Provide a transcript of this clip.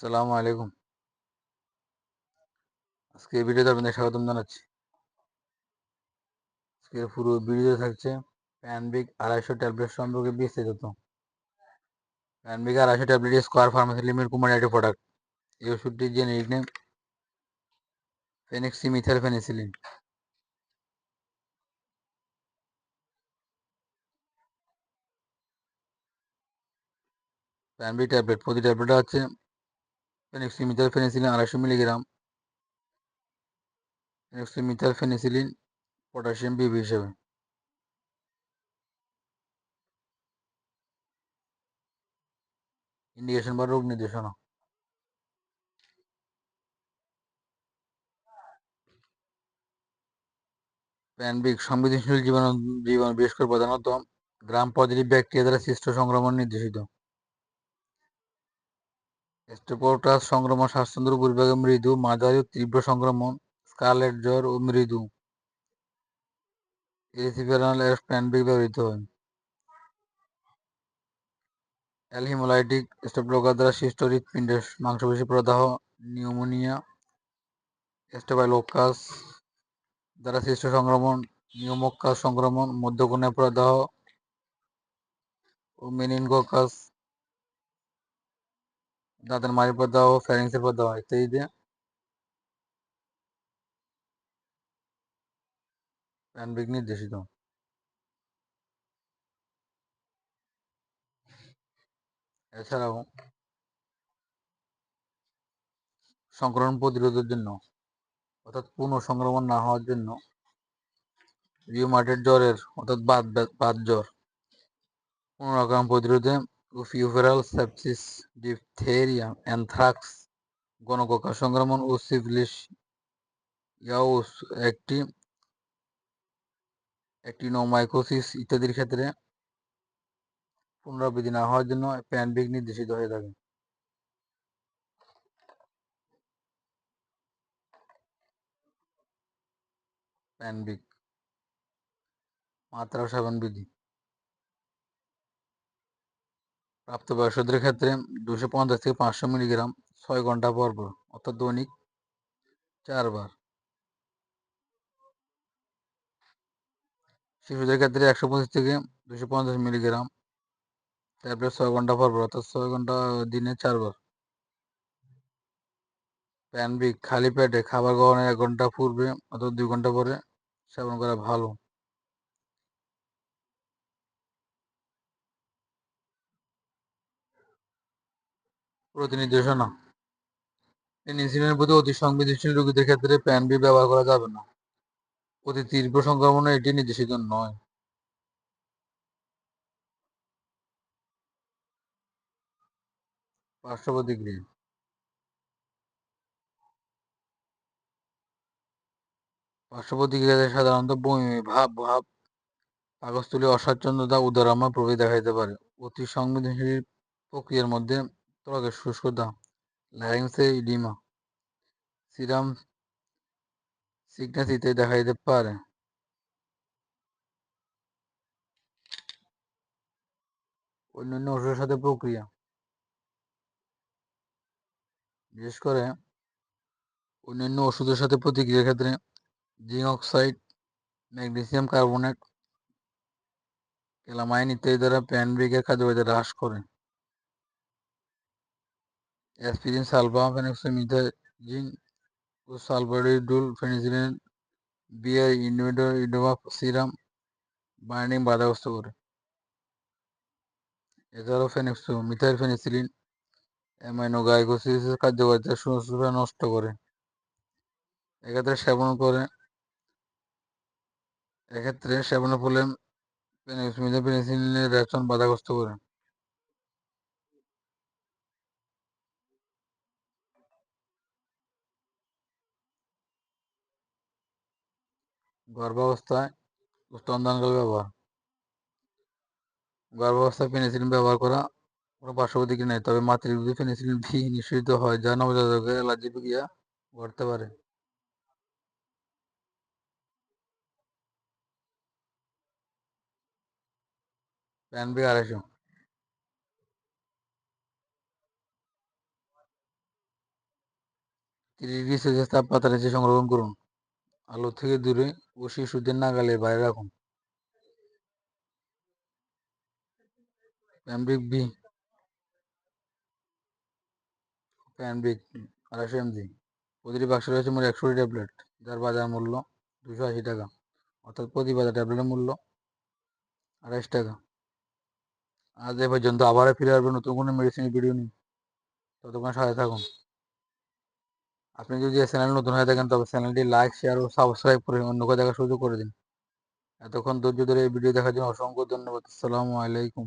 সালামু আলাইকুম। আজকে এই ভিডিওতে আপনাদের স্বাগতম জানাচ্ছি। আজকের পুরো ভিডিও থাকছে প্যানবিক আড়াইশো ট্যাবলেট সম্পর্কে বিস্তারিত প্যানবিক আড়াইশো tablet Square pharmacy limited company একটি প্রোডাক্ট এই ওষুধটির generic name phenoxymethylpenicillin প্যানবিক ট্যাবলেট প্রতি ট্যাবলেট আছে ফেনিক্সি মিথাইল ফেনিসিলিন আড়াইশো milligram phenoxymethylpenicillin potassium বিবি হিসেবে। ইন্ডিকেশন বা রোগ নির্দেশনা। প্যানবিক সংবেদনশীল জীবাণু জীবাণু বিশেষ করে প্রধানত গ্রাম পজিটিভ ব্যাকটেরিয়া দ্বারা সৃষ্ট সংক্রমণ নির্দেশিত। স্টেপোটাস সংক্রমণ স্বাস্থ্যেন্দ্র পরিবাগে মৃদু, মাঝারি তীব্র সংক্রমণ স্কারলেট জ্বর ও মৃদু। এরিথিপেরাল এর প্যানবিক ব্যবহৃত হয়। অ্যালহিমোলাইটিক স্টেপলোকার দ্বারা সৃষ্ট হৃৎপিণ্ডের মাংসপেশী প্রদাহ, নিউমোনিয়া স্টেবাইলোকাস দ্বারা সৃষ্ট সংক্রমণ, নিউমোকাস সংক্রমণ মধ্যকোণে প্রদাহ ও মেনিনগোকাস দাঁতের মারি প্রদাহ ও ফ্যারিংসের প্রদাহ ইত্যাদিতে প্যানবিক নির্দেশিত। এছাড়াও, সংক্রমণ প্রতিরোধের জন্য, অর্থাৎ পুনঃ সংক্রমণ না হওয়ার জন্য রিউমাটেড জ্বরের, অর্থাৎ বাত বাত জ্বর, পুনরাক্রমণ প্রতিরোধে ফিউফেরাল সেপসিস ডিপথেরিয়া অ্যানথ্রাক্স গণককা সংক্রমণ ও সিফিলিস ইয়াউস একটি অ্যাক্টিনোমাইকোসিস ইত্যাদির ক্ষেত্রে পুনরাবৃত্তি না হওয়ার জন্য প্যানবিক নির্দেশিত হয়ে থাকে। প্যানবিক মাত্রা সেবন বিধি। প্রাপ্তবয়স্কদের ক্ষেত্রে দুশো পঞ্চাশ থেকে পাঁচশো মিলিগ্রাম ছয় ঘণ্টা পর পর, অর্থাৎ দৈনিক চারবার। শিশুদের ক্ষেত্রে একশো পঁচিশ থেকে দুশো পঞ্চাশ মিলিগ্রাম, ট্যাবলেট ছয় ঘণ্টা পর পর, অর্থাৎ ছয় ঘণ্টা দিনে চারবার। প্যানবিক, খালি পেটে খাবার গ্রহণের এক ঘণ্টা পূর্বে অথবা দুই ঘণ্টা পরে সেবন করা ভালো। প্রতি নির্দেশনা পেনিসিলিনের প্রতি অতি সংবেদনশীল রোগীদের ক্ষেত্রে প্যানবি ব্যবহার করা যাবে না। অতি তীব্র সংক্রমণে এটি নির্দেশিত নয়। পার্শ্ব প্রতিক্রিয়া। পার্শ্ব প্রতিক্রিয়াতে সাধারণত বমি, ভাব ভাব পাকস্থলী অস্বাচ্ছন্দ্যতা উদারামা প্রভৃতি দেখা যেতে পারে। অতি সংবেদনশীল প্রক্রিয়ার মধ্যে ত্বকের শুষ্কতা ল্যারিংসে ইডিমা। সিরাম সিকনেস ইত্যাদি দেখা যেতে পারে। অন্যান্য ওষুধের সাথে প্রক্রিয়া। বিশেষ করে অন্যান্য ওষুধের সাথে প্রতিক্রিয়ার ক্ষেত্রে zinc oxide magnesium carbonate, calamine ইত্যাদি দ্বারা প্যানব্রিকের কার্যকারিতা হ্রাস করে। অ্যাসপিরিন সালফা ফেনক্সিমিথাজিন ও সালফাডিডুল ফেনিসিলিন বিয়ার ইনভিডো ইডোমা সিরাম বাইন্ডিং বাধাগ্রস্ত করে এছাড়াও ফেনিক্সো মিথাইল ফেনিসিলিন অ্যামাইনো গাইকোসিসের কার্যকারিতা সুস্থতা নষ্ট করে এক্ষেত্রে সেবন করে এক্ষেত্রে সেবনের ফলে পেনিসিলিন পেনিসিলিনের রেচন বাধাগ্রস্ত করে গর্ভাবস্থায় স্তনদানকাল ব্যবহার। গর্ভাবস্থায় পেনিসিলিন ব্যবহার করা কোনো পার্শ্ববর্তী নেই, তবে মাতৃদুধে পেনিসিলিন ভি নিঃসৃত হয়, যা নবজাতকের অ্যালার্জি প্রক্রিয়া ঘটতে পারে। আড়াইশো। তিরিশ ডিগ্রি সেলসিয়াস তাপমাত্রা নিচে সংরক্ষণ করুন। আলো থেকে দূরে ও শিশুদের নাগালের বাইরে রাখুন। প্যামব্রিক বি প্যানব্রিক আড়াইশো এমজি প্রতিটি বাক্সে রয়েছে মোট একশোটি ট্যাবলেট যার বাজার মূল্য দুশো আশি টাকা। অর্থাৎ প্রতি বাজার ট্যাবলেটের মূল্য আড়াইশ টাকা। আজ এ পর্যন্ত আবারও ফিরে আসবে নতুন কোনো মেডিসিনের ভিডিও নিয়ে। ততক্ষণ সাথে থাকুন। আপনি যদি এই চ্যানেল নতুন হয়ে থাকেন, তবে চ্যানেলটি লাইক শেয়ার ও সাবস্ক্রাইব করে অন্যকে দেখার সুযোগ করে দিন। এতক্ষণ ধৈর্য ধরে এই ভিডিও দেখার জন্য অসংখ্য ধন্যবাদ। আসসালামু আলাইকুম।